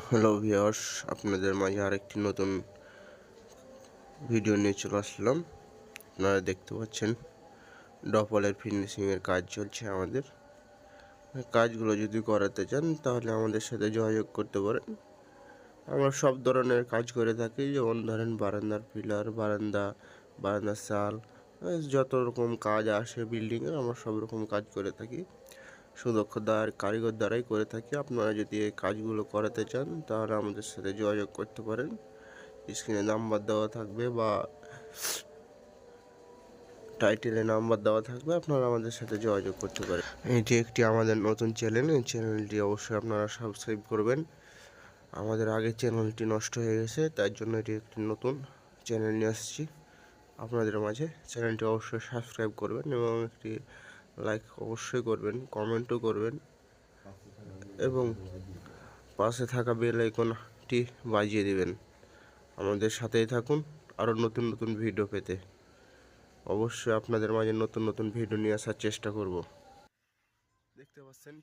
Hello viewers আপনাদের মাঝে আরেকটি নতুন ভিডিও নিয়ে চলে আসলাম। আপনারা দেখতে পাচ্ছেন, ডপলের ফিনিশিংয়ের কাজ চলছে আমাদের। কাজগুলো যদি করাতে চান, তাহলে আমাদের সাথে যোগাযোগ করতে পারেন। আমরা সব ধরনের কাজ করে থাকি, যেমন ধরেন বারান্দার পিলার, বারান্দা, বারান্দার চাল যত রকম কাজ আসে বিল্ডিংয়ের আমরা সব রকম কাজ করে থাকি। সুদক্ষ কারিগর দ্বারাই করে থাকি। আপনারা যদি এই কাজগুলো করাতে চান, তাহলে আমাদের সাথে যোগাযোগ করতে পারেন। স্ক্রিনে নাম্বার দেওয়া থাকবে বা টাইটেলে নাম্বার দেওয়া থাকবে, আপনারা আমাদের সাথে যোগাযোগ করতে পারেন। এটি একটি আমাদের নতুন চ্যানেল এই চ্যানেলটি অবশ্যই আপনারা সাবস্ক্রাইব করবেন। আমাদের আগের চ্যানেলটি নষ্ট হয়ে গেছে, তার জন্য এটি একটি নতুন চ্যানেল নিয়ে আসছি। আপনাদের মাঝে চ্যানেলটি অবশ্যই সাবস্ক্রাইব করবেন এবং একটি লাইক অবশ্যই করবেন কমেন্টও করবেন। এবং পাশে থাকা বেল আইকনটি বাজিয়ে দিবেন। আমাদের সাথেই থাকুন আরও নতুন নতুন ভিডিও পেতে। অবশ্যই আপনাদের মাঝে নতুন নতুন ভিডিও নিয়ে আসার চেষ্টা করব। দেখতে পাচ্ছেন